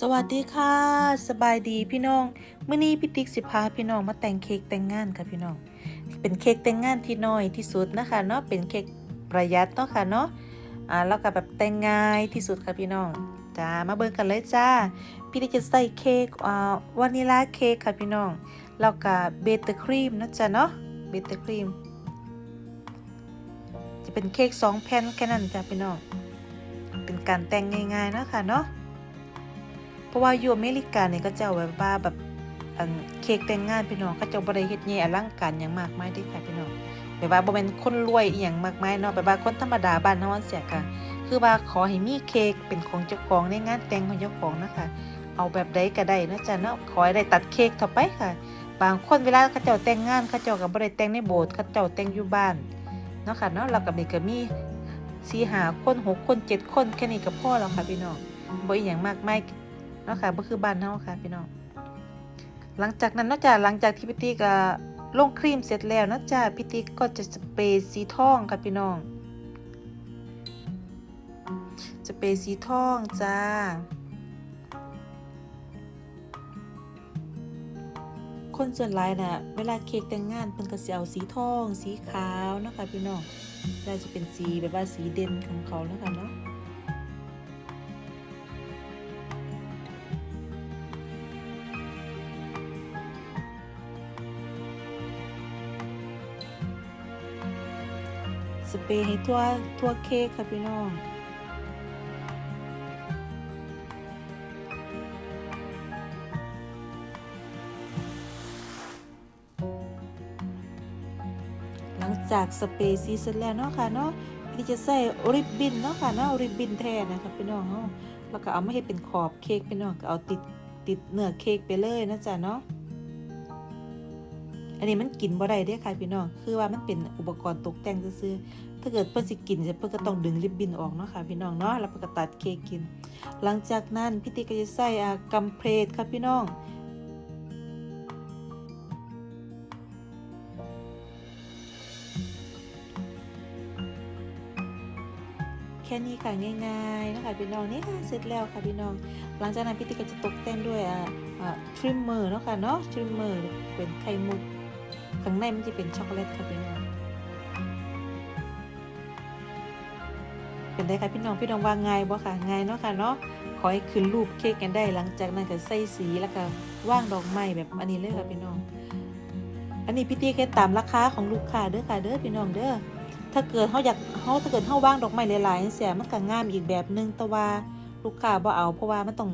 สวัสดีค่ะ สบายดีพี่น้องเมื้อนี้พี่ติ๊กสิพาพี่น้องมาแต่งเค้กแต่งงานค่ะพี่น้อง เป็นเค้กแต่งงานที่น้อยที่สุดนะคะเนาะเป็นเค้กประหยัดเนาะค่ะเนาะอ่าแล้วก็แบบแต่งง่ายที่สุดค่ะพี่น้องจ้ามาเบิ่งกันเลยจ้า พี่ติ๊กจะใส่เค้กอ่าวานิลาเค้กค่ะพี่น้องแล้วก็เบเตอร์ครีมนะจ๊ะเนาะเบเตอร์ครีมจะเป็นเค้กสองแผ่นแค่นั้นจ้ะพี่น้องเป็นการแต่งง่ายๆเนาะค่ะเนาะ เพราะว่าอยู่อเมริกาเนี่ยก็จะเอาแบบว่าแบบเค้กแต่งงานพี่น้องเขาเจะบ่ได้เฮ็ดใหญ่อลังการหยังมากมายเด้ค่ะพี่น้องแบบว่าบ่แม่นคนรวยอีหยังมากมายเนาะแบบว่าคนธรรมดาบ้านเฮาเสียค่ะ คือว่าขอให้มีเค้กเป็นของเจ้าของในงานแต่งของเจ้าของนะคะ เอาแบบใดก็ได้นะจ๊ะเนาะขอให้ได้ตัดเค้กต่อไปค่ะ บางคนเวลาเขาเจ้าแต่งงานเขาเจ้าก็บ่ได้แต่งในโบสถ์เขาเจ้าแต่งอยู่บ้านเนาะค่ะเนาะแล้วก็มีก็มี4 5คน6คน7คนแค่นี้ก็พอแล้วค่ะพี่น้องบ่อีหยังมากมาย เนาะค่ะก็คือบ้านเฮาค่ะพี่น้องหลังจากนั้นนาะจ้ะหลังจากที่พี่ติ๊กอะลงครีมเสร็จแล้วนาะจ้ะพี่ติ๊กก็จะสเปรย์สีทองค่ะพี่น้องสเปรย์สีทองจ้าคนส่วนหลายน่ะเวลาเค้กแต่งงานเพิ่นก็สิเอาสีทอง สีขาวนะคะพี่น้องได้จะเป็นสีแบบว่าสีเด่นของเขาเนาะค่ะเนาะ สเปรย์ให้ทั่วทั่วเค้กค่ะพี่น้องหลังจากสเปรย์สีเสร็จแล้วเนาะค่ะเนาะพี่จะใส่ริบบิ้นเนาะค่ะเนาะริบบิ้นแท้นะคะพี่น้องเนาะแล้วก็เอามาให้เป็นขอบเค้กพี่น้องก็เอาติดติดเนื้อเค้กไปเลยนะจ๊ะเนาะ อันนี้มันกินบ่ได้เด้ค่ะพี่น้อง คือว่ามันเป็นอุปกรณ์ตกแต่งซื่อถ้าเกิดเพิ่นสิกินเพิ่นก็ต้องดึงริบบิ้นออกเนาะค่ะพี่น้องเนาะ แล้วเพิ่นก็ตัดเค้กกิน หลังจากนั้นพี่ติ๊กก็จะใส่อ่ากัมเพรสค่ะพี่น้องแค่นี้ค่ะง่ายๆนะคะพี่น้องนี่ค่ะเสร็จแล้วค่ะพี่น้อง หลังจากนั้นพี่ติ๊กก็จะตกแต่งด้วยอ่าอ่าทริมเมอร์เนาะค่ะเนาะทริมเมอร์เป็นไข่มุก ข้างในมันจะเป็นช็อกโกแลตค่ะพี่น้องเป็นได้ค่ะพี่น้องพี่น้องว่าง่ายบ่ค่ะง่ายเนาะค่ะเนาะขอให้ขึ้นรูปเค้กกันได้หลังจากนั้นก็ใส่สีแล้วก็ว่างดอกไม้แบบอันนี้เลยค่ะพี่น้อง อันนี้พี่ตีแค่ตามราคาของลูกค้าเด้อค่ะเด้อพี่น้องเด้อถ้าเกิดเฮาอยากเฮาถ้าเกิดเฮาว่างดอกไม้หลายๆจังซี่มันก็งามอีกแบบนึงแต่ว่าลูกค้าบ่เอาเพราะว่ามันต้อง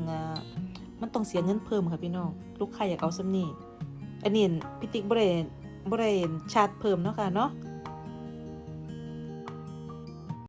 มันต้องเสียเงินเพิ่มค่ะพี่น้อง ลูกค้าอยากเอาซำนี้ อันนี้พิติกบ่ได้บ่ได้ชาร์จเพิ่มเนาะค่ะเนาะ